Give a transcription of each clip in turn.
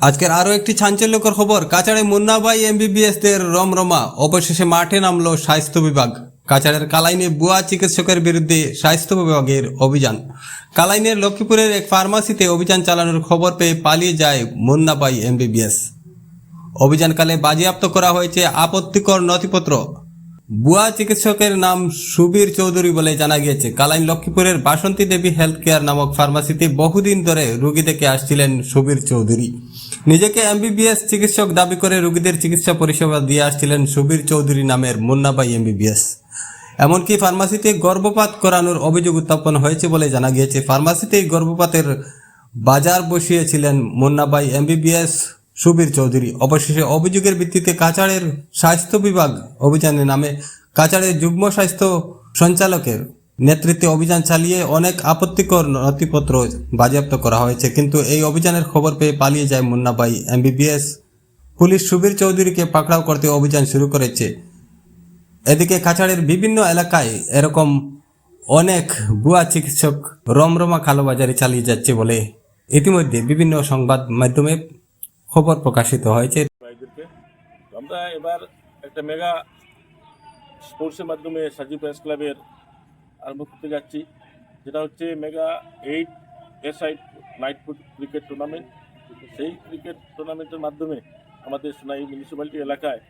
আজকের আরও একটি চাঞ্চল্যকর খবর, কাছাড়ে মুন্নাবাই এমবিবিএস দের রমরমা, অবশেষে মাঠে নামলো স্বাস্থ্য বিভাগ। কাছাড়ের কালাইনে বুয়া চিকিৎসকের বিরুদ্ধে স্বাস্থ্য বিভাগের অভিযান। কালাইনের লক্ষ্মীপুরের এক ফার্মাসিতে অভিযান চালানোর খবর পেয়ে পালিয়ে যায় মুন্নাবাই এমবিবিএস। অভিযানকালে বাজেয়াপ্ত করা হয়েছে আপত্তিকর নথিপত্র। বুয়া চিকিৎসকের নাম সুবীর চৌধুরী বলে জানা গিয়েছে। কালাইন লক্ষ্মীপুরের বাসন্তী দেবী হেলথ কেয়ার নামক ফার্মাসিতে বহুদিন ধরে রুগী দেখে আসছিলেন সুবীর চৌধুরী। নিজেকে এমবিবিএস চিকিৎসক দাবি করে রুগীদের চিকিৎসা পরিষেবা দিয়ে আসছিলেন সুবীর চৌধুরী নামের মুন্নাবাই এমবিবিএস। এমনকি ফার্মাসিতে গর্ভপাত করানোর অভিযোগ উত্থাপন হয়েছে বলে জানা গিয়েছে। ফার্মাসিতেই গর্ভপাতের বাজার বসিয়েছিলেন মুন্নাবাই এমবিবিএস সুবীর চৌধুরী। অবশেষে অভিযোগের ভিত্তিতে কাছাড়ের স্বাস্থ্য বিভাগ অভিযানে নামে কাছাড়ের যুগ্ম স্বাস্থ্য সঞ্চালকের নেতৃত্বে অভিযান চালিয়ে অনেক আপত্তিকর নথিপত্র বাজেয়াপ্ত করা হয়েছে। কিন্তু এই অভিযানের খবর পেয়ে পালিয়ে যায় মুন্নাবাই এমবিবিএস পুলিশ সুবীর চৌধুরীকে পাকড়াও করতে অভিযান শুরু করেছে। এদিকে কাছাড়ের বিভিন্ন এলাকায় এরকম অনেক ভুয়া চিকিৎসক রমরমা কালোবাজারি চালিয়ে যাচ্ছে বলে ইতিমধ্যে বিভিন্ন সংবাদ মাধ্যমে খবর প্রকাশিত হয়েছে। আমরা এবার একটা মেগা স্পোর্টসের মাধ্যমে সাজি প্রেস ক্লাবের আরম্ভ করতে যাচ্ছি, যেটা হচ্ছে mega eight S SI night cricket tournament সেই ক্রিকেট টুর্নামেন্টের মাধ্যমে আমাদের সোনাই মিউনিসিপ্যালিটি এলাকায়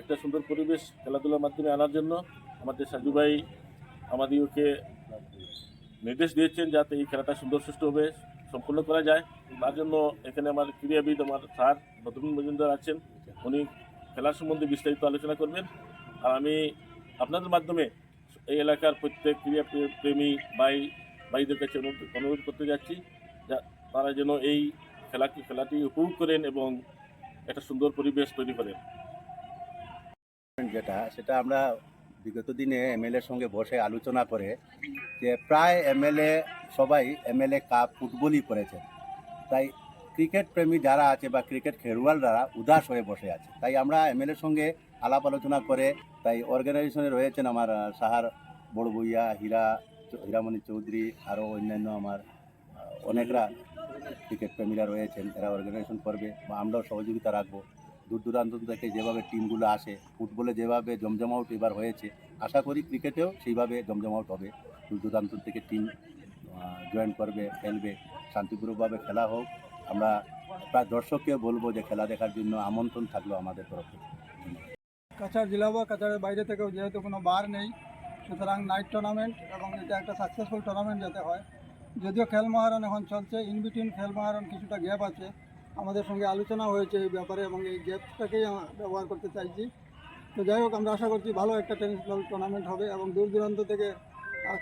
একটা সুন্দর পরিবেশ খেলাধুলার মাধ্যমে আনার জন্য আমাদের সাজু ভাই আমাদেরকে নির্দেশ দিয়েছেন যাতে এই খেলাটা সুন্দর সুষ্ঠুভাবে সম্পূর্ণ করা যায়। তার জন্য এখানে আমার ক্রীড়াবিদ আমার স্যার নতুন মজুমদার আছেন, উনি খেলার সম্বন্ধে বিস্তারিত আলোচনা করবেন। আর আমি আপনাদের মাধ্যমে এই এলাকার প্রত্যেক ক্রীড়া প্রেমী ভাই, ভাইদের কাছে অনুরোধ করতে যাচ্ছি তারা যেন এই খেলাটি খেলাটি উপভোগ করেন এবং একটা সুন্দর পরিবেশ তৈরি করেন। যেটা, সেটা আমরা বিগত দিনে এমএলএর সঙ্গে বসে আলোচনা করে যে প্রায় এমএলএ সবাই এমএলএ কাপ ফুটবলই করেছেন। তাই ক্রিকেট প্রেমী যারা আছে বা ক্রিকেট খেলোয়াড়রা উদাস হয়ে বসে আছে। তাই আমরা এমএলএর সঙ্গে আলাপ আলোচনা করে তাই অর্গানাইজেশনে রয়েছেন আমার সাহার বড় বইয়া হীরা হীরামণি চৌধুরী, আরও অন্যান্য আমার অনেকরা ক্রিকেট প্রেমীরা রয়েছেন। এরা অর্গানাইজেশন করবে বা আমরাও সহযোগিতা রাখব। দূর দূরান্ত থেকে যেভাবে টিমগুলো আসে ফুটবলে যেভাবে জমজমাউট এবার হয়েছে, আশা করি ক্রিকেটেও সেইভাবে জমজমাউট হবে। দূর দূরান্ত থেকে টিম জয়েন করবে, খেলবে শান্তিপূর্ণভাবে খেলা হোক আমরা প্রায় দর্শককে বলব যে খেলা দেখার জন্য আমন্ত্রণ থাকল আমাদের তরফ থেকে। কাছাড় জেলা বা কাছাড়ের বাইরে থেকেও যেহেতু কোনো বার নেই, সুতরাং নাইট টুর্নামেন্ট এবং এটা একটা সাকসেসফুল টুর্নামেন্ট যাতে হয়, যদিও খেল মহারণ এখন চলছে ইন বিটুইন খেল মহারণ কিছুটা গ্যাপ আছে, আমাদের সঙ্গে আলোচনা হয়েছে এই ব্যাপারে এবং এই গ্যাপটাকেই ব্যবহার করতে চাইছি। তো যাই হোক, আমরা আশা করছি ভালো একটা টেনিস বল টুর্নামেন্ট হবে এবং দূর দূরান্ত থেকে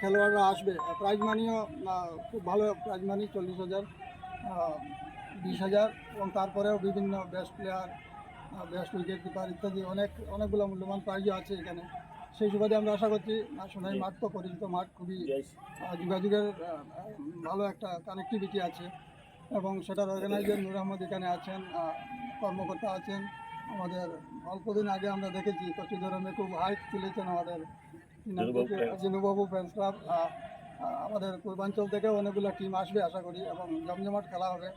খেলোয়াড়রা আসবে। প্রাইজ মানিও খুব ভালো প্রাইজ মানি চল্লিশ হাজার বিশ হাজার এবং তারপরেও বিভিন্ন best player best wicket keeper ইত্যাদি অনেক অনেকগুলো মূল্যবান প্রাইজও আছে এখানে। সেই সুবাদে আমরা আশা করছি সোনাই মাঠ তো পরিচিত মাঠ খুবই যোগাযোগের ভালো একটা কানেক্টিভিটি আছে এবং সেটার অর্গানাইজার নূর আহমদ এখানে আছেন কর্মকর্তা আছেন। আমাদের অল্পদিন আগে আমরা দেখেছি কচু ধরনে খুব হাইট তুলেছেন আমাদের জিনুবাবু ফ্রেন্ডস ক্লাব আমাদের পূর্বাঞ্চল থেকে অনেকগুলো টিম আসবে আশা করি এবং জমজমাট খেলা হবে।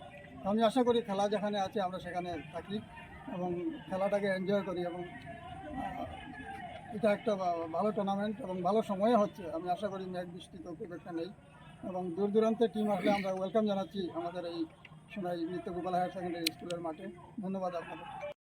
আমি আশা করি খেলা যেখানে আছে আমরা সেখানে থাকি এবং খেলাটাকে এনজয় করি এবং এটা একটা ভালো টুর্নামেন্ট এবং ভালো সময়ে হচ্ছে। আমি আশা করি মেঘ বৃষ্টি তো খুব একটা নেই এবং দূর দূরান্তের টিম আসলে আমরা ওয়েলকাম জানাচ্ছি আমাদের এই সোনাই নিত্য গোপাল হায়ার সেকেন্ডারি স্কুলের মাঠে। ধন্যবাদ আপনাদের।